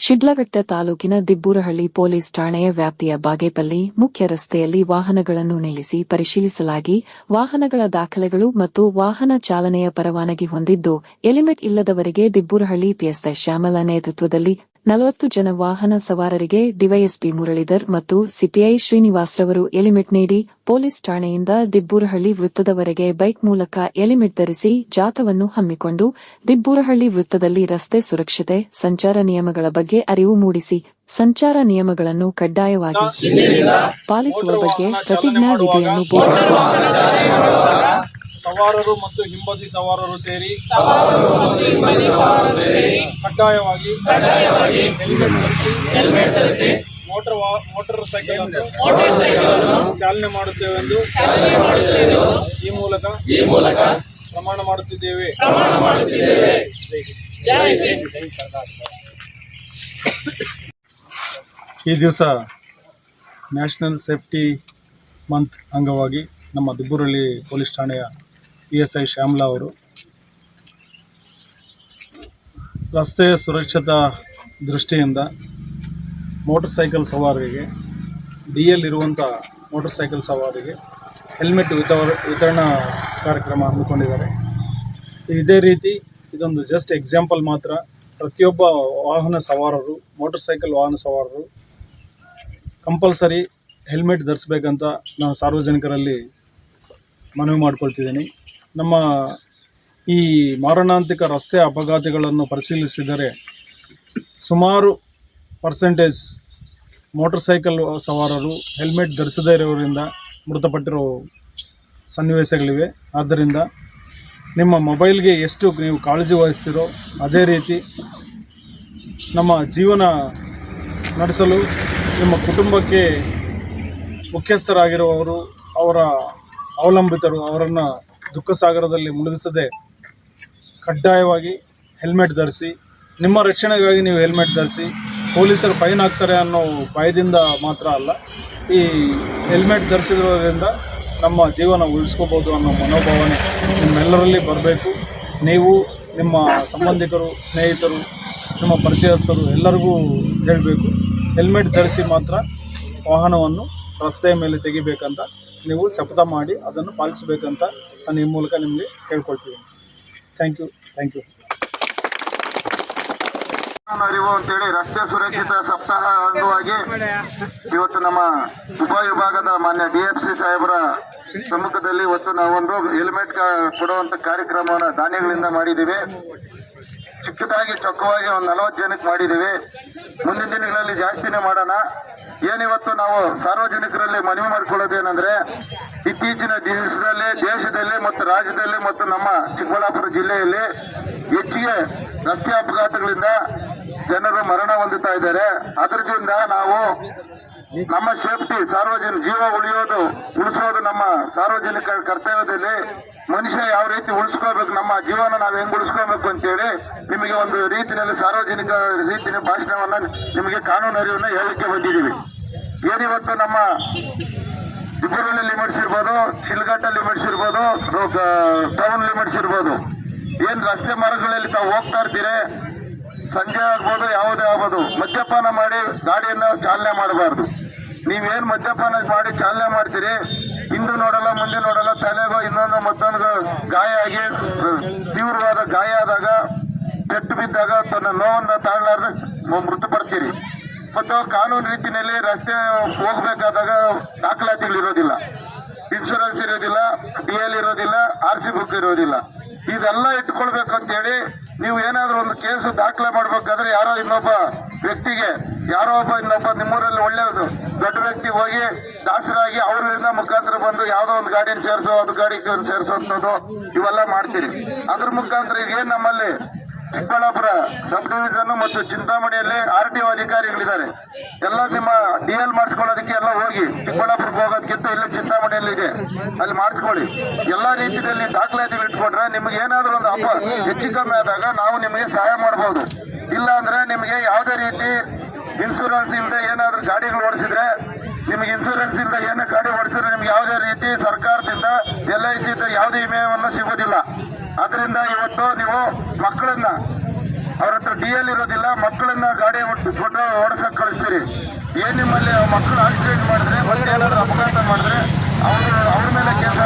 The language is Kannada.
ಶಿಡ್ಲಘಟ್ಟ ತಾಲೂಕಿನ ದಿಬ್ಬೂರಹಳ್ಳಿ ಪೊಲೀಸ್ ಠಾಣೆಯ ವ್ಯಾಪ್ತಿಯ ಬಾಗೇಪಲ್ಲಿ ಮುಖ್ಯ ರಸ್ತೆಯಲ್ಲಿ ವಾಹನಗಳನ್ನು ನಿಲ್ಲಿಸಿ ಪರಿಶೀಲಿಸಲಾಗಿ ವಾಹನಗಳ ದಾಖಲೆಗಳು ಮತ್ತು ವಾಹನ ಚಾಲನೆಯ ಪರವಾನಗಿ ಹೊಂದಿದ್ದು, ಎಲಿಮೆಟ್ ಇಲ್ಲದವರಿಗೆ ದಿಬ್ಬೂರಹಳ್ಳಿ ಪಿಎಸ್ಐ ಶ್ಯಾಮಲ ನೇತೃತ್ವದಲ್ಲಿ ನಲವತ್ತು ಜನ ವಾಹನ ಸವಾರರಿಗೆ ಡಿವೈಎಸ್ಪಿ ಮುರಳೀಧರ್ ಮತ್ತು ಸಿಪಿಐ ಶ್ರೀನಿವಾಸ್ರವರು ಎಲಿಮೆಟ್ ನೀಡಿ ಪೊಲೀಸ್ ಠಾಣೆಯಿಂದ ದಿಬ್ಬೂರಹಳ್ಳಿ ವೃತ್ತದವರೆಗೆ ಬೈಕ್ ಮೂಲಕ ಎಲಿಮೆಟ್ ಧರಿಸಿ ಜಾಥವನ್ನು ಹಮ್ಮಿಕೊಂಡು ದಿಬ್ಬೂರಹಳ್ಳಿ ವೃತ್ತದಲ್ಲಿ ರಸ್ತೆ ಸುರಕ್ಷತೆ, ಸಂಚಾರ ನಿಯಮಗಳ ಬಗ್ಗೆ ಅರಿವು ಮೂಡಿಸಿ, ಸಂಚಾರ ನಿಯಮಗಳನ್ನು ಕಡ್ಡಾಯವಾಗಿ ಪಾಲಿಸುವ ಬಗ್ಗೆ ಪ್ರತಿಜ್ಞಾ ವಿಧಿಯನ್ನು ಬೋಧಿಸಿದರು. ಸವಾರರು ಮತ್ತು ಹಿಂಬದಿ ಸವಾರರು ಸೇರಿ ಕಡ್ಡಾಯವಾಗಿ ಹೆಲ್ಮೆಟ್ ಧರಿಸಿ ಮೋಟರ್ ಮೋಟಾರ್ ಸೈಕಲ್ ಚಾಲನೆ ಮಾಡುತ್ತೇವೆಂದು ಈ ಮೂಲಕ ಈ ಮೂಲಕ ಪ್ರಮಾಣ ಮಾಡುತ್ತಿದ್ದೇವೆ ಈ ದಿವಸ ನ್ಯಾಷನಲ್ ಸೇಫ್ಟಿ ಮಂತ್ ಅಂಗವಾಗಿ ನಮ್ಮ ದುಬ್ಬೂರಳ್ಳಿ ಪೊಲೀಸ್ ಠಾಣೆಯ ಪಿ ಎಸ್ ಐ ಶ್ಯಾಮ್ಲಾ ಅವರು. ರಸ್ತೆಯ ಸುರಕ್ಷತಾ ದೃಷ್ಟಿಯಿಂದ ಮೋಟರ್ ಸೈಕಲ್ ಸವಾರರಿಗೆ ಡಿ ಎಲ್ ಇರುವಂಥ ಮೋಟರ್ ಸೈಕಲ್ ಸವಾರಿಗೆ ಹೆಲ್ಮೆಟ್ ವಿತವ, ವಿತರಣಾ ಕಾರ್ಯಕ್ರಮ ಹಮ್ಮಿಕೊಂಡಿದ್ದಾರೆ. ಇದೇ ರೀತಿ ಇದೊಂದು ಜಸ್ಟ್ ಎಕ್ಸಾಂಪಲ್ ಮಾತ್ರ. ಪ್ರತಿಯೊಬ್ಬ ವಾಹನ ಸವಾರರು, ಮೋಟರ್ ಸೈಕಲ್ ವಾಹನ ಸವಾರರು ಕಂಪಲ್ಸರಿ ಹೆಲ್ಮೆಟ್ ಧರಿಸ್ಬೇಕಂತ ನಾನು ಸಾರ್ವಜನಿಕರಲ್ಲಿ ಮನವಿ ಮಾಡ್ಕೊಳ್ತಿದ್ದೀನಿ. ನಮ್ಮ ಈ ಮಾರಣಾಂತಿಕ ರಸ್ತೆ ಅಪಘಾತಗಳನ್ನು ಪರಿಶೀಲಿಸಿದರೆ ಸುಮಾರು ಪರ್ಸೆಂಟೇಜ್ ಮೋಟರ್ ಸೈಕಲ್ ಸವಾರರು ಹೆಲ್ಮೆಟ್ ಧರಿಸದೇ ಇರೋರಿಂದ ಮೃತಪಟ್ಟಿರೋ ಸನ್ನಿವೇಶಗಳಿವೆ. ಆದ್ದರಿಂದ ನಿಮ್ಮ ಮೊಬೈಲ್ಗೆ ಎಷ್ಟು ನೀವು ಕಾಳಜಿ ವಹಿಸ್ತೀರೋ ಅದೇ ರೀತಿ ನಮ್ಮ ಜೀವನ ನಡೆಸಲು ನಿಮ್ಮ ಕುಟುಂಬಕ್ಕೆ ಮುಖ್ಯಸ್ಥರಾಗಿರುವವರು, ಅವರ ಅವಲಂಬಿತರು, ಅವರನ್ನು ದುಃಖ ಸಾಗರದಲ್ಲಿ ಮುಳುಗಿಸದೆ ಕಡ್ಡಾಯವಾಗಿ ಹೆಲ್ಮೆಟ್ ಧರಿಸಿ, ನಿಮ್ಮ ರಕ್ಷಣೆಗಾಗಿ ನೀವು ಹೆಲ್ಮೆಟ್ ಧರಿಸಿ ಪೊಲೀಸರು ಫೈನ್ ಹಾಕ್ತಾರೆ ಅನ್ನೋ ಭಯದಿಂದ ಮಾತ್ರ ಅಲ್ಲ, ಈ ಹೆಲ್ಮೆಟ್ ಧರಿಸಿರೋದ್ರಿಂದ ನಮ್ಮ ಜೀವನ ಉಳಿಸ್ಕೋಬೋದು ಅನ್ನೋ ಮನೋಭಾವನೆ ನಿಮ್ಮೆಲ್ಲರಲ್ಲಿ ಬರಬೇಕು. ನೀವು ನಿಮ್ಮ ಸಂಬಂಧಿಕರು, ಸ್ನೇಹಿತರು, ನಿಮ್ಮ ಪರಿಚಯಸ್ಥರು ಎಲ್ಲರಿಗೂ ಹೇಳಬೇಕು, ಹೆಲ್ಮೆಟ್ ಧರಿಸಿ ಮಾತ್ರ ವಾಹನವನ್ನು ರಸ್ತೆಯ ಮೇಲೆ ತೆಗಿಬೇಕಂತ. ನೀವು ಶಪಥ ಮಾಡಿ ಅದನ್ನು ಪಾಲಿಸಬೇಕಂತ ನಾನು ಈ ಮೂಲಕ ನಿಮಗೆ ಕೇಳ್ಕೊಳ್ತೀನಿ ಥ್ಯಾಂಕ್ ಯು ಥ್ಯಾಂಕ್ ಯು ಅರಿವು ಅಂತೇಳಿ ರಸ್ತೆ ಸುರಕ್ಷಿತ ಸಪ್ತಾಹ ಅಂಗವಾಗಿ ಇವತ್ತು ನಮ್ಮ ಉಪ ವಿಭಾಗದ ಮಾನ್ಯ ಡಿ ಎಫ್ ಸಿ ಸಾಹೇಬರ ಸಮ್ಮುಖದಲ್ಲಿ ಇವತ್ತು ನಾವೊಂದು ಹೆಲ್ಮೆಟ್ ಕೊಡುವಂತ ಕಾರ್ಯಕ್ರಮವನ್ನು ದಾನಿಗಳಿಂದ ಮಾಡಿದ್ದೀವಿ. ಚಿಕ್ಕದಾಗಿ ಚೊಕ್ಕವಾಗಿ ಒಂದು ನಲವತ್ತು ಜನಕ್ಕೆ ಮಾಡಿದ್ದೀವಿ. ಮುಂದಿನ ದಿನಗಳಲ್ಲಿ ಜಾಸ್ತಿನೇ ಮಾಡೋಣ. ಏನಿವತ್ತು ನಾವು ಸಾರ್ವಜನಿಕರಲ್ಲಿ ಮನವಿ ಮಾಡ್ಕೊಳ್ಳೋದೇನೆಂದ್ರೆ, ಇತ್ತೀಚಿನ ದಿವಸದಲ್ಲಿ ದೇಶದಲ್ಲಿ ಮತ್ತು ರಾಜ್ಯದಲ್ಲಿ ಮತ್ತು ನಮ್ಮ ಚಿಕ್ಕಬಳ್ಳಾಪುರ ಜಿಲ್ಲೆಯಲ್ಲಿ ಹೆಚ್ಚಿಗೆ ರಸ್ತೆ ಅಪಘಾತಗಳಿಂದ ಜನರು ಮರಣ ಹೊಂದುತ್ತಾ ಇದ್ದಾರೆ. ಅದರಿಂದ ನಾವು ನಮ್ಮ ಸೇಫ್ಟಿ, ಸಾರ್ವಜನಿಕ ಜೀವ ಉಳಿಯೋದು, ಉಳಿಸೋದು ನಮ್ಮ ಸಾರ್ವಜನಿಕ ಕರ್ತವ್ಯದಲ್ಲಿ ಮನುಷ್ಯ ಯಾವ ರೀತಿ ಉಳಿಸ್ಕೋಬೇಕು ನಮ್ಮ ಜೀವನ ನಾವು ಹೆಂಗ್ ಉಳಿಸ್ಕೋಬೇಕು ಅಂತೇಳಿ ನಿಮಗೆ ಒಂದು ರೀತಿಯಲ್ಲಿ ಸಾರ್ವಜನಿಕ ರೀತಿಯ ಭಾಷಣವನ್ನ ನಿಮಗೆ ಕಾನೂನು ಅರಿವನ್ನ ಹೇಳಲಿಕ್ಕೆ ಬಂದಿದ್ದೀವಿ. ಏನಿವತ್ತು ನಮ್ಮ ಇಬ್ಬರಲ್ಲಿ ಲಿಮಿಟ್ಸ್ ಇರ್ಬೋದು ಶಿಲ್ಘಟ್ಟ ಲಿಮಿಟ್ಸ್ ಇರ್ಬೋದು ಟೌನ್ ಲಿಮಿಟ್ಸ್ ಇರ್ಬೋದು. ಏನ್ ರಸ್ತೆ ಮಾರ್ಗಗಳಲ್ಲಿ ತಾವು ಹೋಗ್ತಾ ಇರ್ತೀರಿ? ಸಂಜೆ ಆಗ್ಬೋದು, ಯಾವುದೇ ಆಗ್ಬೋದು. ಮದ್ಯಪಾನ ಮಾಡಿ ಗಾಡಿಯನ್ನ ಚಾಲನೆ ಮಾಡಬಾರ್ದು. ನೀವೇನ್ ಮದ್ಯಪಾನ ಮಾಡಿ ಚಾಲನೆ ಮಾಡ್ತೀರಿ? ಹಿಂದೆ ನೋಡಲ್ಲ, ಮುಂದೆ ನೋಡಲ್ಲ, ತಲೆಗೋ ಇನ್ನೊಂದು ಮತ್ತೊಂದು ಗಾಯ ಆಗಿ, ತೀವ್ರವಾದ ಗಾಯ ಆದಾಗ, ಪೆಟ್ಟು ಬಿದ್ದಾಗ ತನ್ನ ನೋವನ್ನ ತಾಳ್ಲಾರ್ದ ಮೃತಪಡ್ತೀರಿ. ಮತ್ತು ಕಾನೂನು ರೀತಿಯಲ್ಲಿ ರಸ್ತೆ ಹೋಗ್ಬೇಕಾದಾಗ ದಾಖಲಾತಿಗಳು ಇರೋದಿಲ್ಲ ಇನ್ಶೂರೆನ್ಸ್ ಇರೋದಿಲ್ಲ ಡಿ ಎಲ್ ಇರೋದಿಲ್ಲ ಆರ್ ಸಿ ಬುಕ್ ಇರೋದಿಲ್ಲ. ಇದೆಲ್ಲ ಇಟ್ಕೊಳ್ಬೇಕು ಅಂತೇಳಿ ನೀವು ಏನಾದರೂ ಒಂದು ಕೇಸು ದಾಖಲೆ ಮಾಡ್ಬೇಕಾದ್ರೆ ಯಾರೋ ಇನ್ನೊಬ್ಬ ವ್ಯಕ್ತಿಗೆ, ಯಾರೋ ಒಬ್ಬ ಇನ್ನೊಬ್ಬ ನಿಮ್ಮೂರಲ್ಲಿ ಒಳ್ಳೆಯದು ದೊಡ್ಡ ವ್ಯಕ್ತಿ ಹೋಗಿ ದಾಸರಾಗಿ ಅವರಿಂದ ಮುಖಾಂತರ ಬಂದು ಯಾವುದೋ ಒಂದು ಗಾಡಿನ ಸೇರಿಸೋ, ಅದು ಗಾಡಿ ಸೇರಿಸೋಂಥದ್ದು ಇವೆಲ್ಲ ಮಾಡ್ತೀರಿ. ಅದ್ರ ಮುಖಾಂತರ ಈಗ ಏನ್ ನಮ್ಮಲ್ಲಿ ಚಿಕ್ಕಬಳ್ಳಾಪುರ ಸಬ್ ಡಿವಿಷನ್ ಮತ್ತು ಚಿಂತಾಮಣಿಯಲ್ಲಿ ಆರ್ ಟಿ ಒ ಅಧಿಕಾರಿಗಳಿದ್ದಾರೆ. ಎಲ್ಲ ನಿಮ್ಮ ಡಿ ಎಲ್ ಮಾಡಿಸ್ಕೊಳ್ಳೋದಕ್ಕೆ ಎಲ್ಲ ಹೋಗಿ ಚಿಕ್ಕಬಳ್ಳಾಪುರಕ್ಕೆ ಹೋಗೋದಕ್ಕಿಂತ ಇಲ್ಲಿ ಚಿಂತಾಮಣಿಯಲ್ಲಿ ಇದೆ. ಅಲ್ಲಿ ಮಾಡಿಸ್ಕೊಳ್ಳಿ. ಎಲ್ಲ ರೀತಿಯಲ್ಲಿ ದಾಖಲಾತಿಗಳು ಇಟ್ಕೊಂಡ್ರೆ ನಿಮ್ಗೆ ಏನಾದರೂ ಒಂದು ಹಬ್ಬ ಹೆಚ್ಚು ಕಮ್ಮಿ ಆದಾಗ ನಾವು ನಿಮಗೆ ಸಹಾಯ ಮಾಡಬಹುದು ಇಲ್ಲ ಅಂದ್ರೆ ನಿಮಗೆ ಯಾವುದೇ ರೀತಿ ಇನ್ಶೂರೆನ್ಸ್ ಇಲ್ಲದೆ ಏನಾದರೂ ಗಾಡಿಗಳು ಓಡಿಸಿದ್ರೆ ನಿಮಗೆ ಇನ್ಶೂರೆನ್ಸ್ ಇಲ್ಲದೆ ಏನೇ ಗಾಡಿ ಓಡಿಸಿದ್ರೆ ನಿಮ್ಗೆ ಯಾವುದೇ ರೀತಿ ಸರ್ಕಾರದಿಂದ ಎಲ್ ಐ ಸಿಯಿಂದ ಯಾವುದೇ ವಿಮೆಯನ್ನು ಸಿಗೋದಿಲ್ಲ ಅದರಿಂದ ಇವತ್ತು ನೀವು ಮಕ್ಕಳನ್ನ ಅವ್ರ ಹತ್ರ ಡಿ ಎಲ್ ಇರೋದಿಲ್ಲ, ಮಕ್ಕಳನ್ನ ಗಾಡಿ ಕೊಟ್ಟು ಓಡಿಸಕ್ ಕಳಿಸ್ತೀರಿ. ಏನ್ ನಿಮ್ಮಲ್ಲಿ ಮಕ್ಕಳು ಆಕ್ಸಿಡೆಂಟ್ ಮಾಡಿದ್ರೆ ಬಂದು ಏನಾದ್ರು ಅಪಘಾತ ಮಾಡಿದ್ರೆ ಅವ್ರ ಅವ್ರ ಮೇಲೆ ಕೇಸ್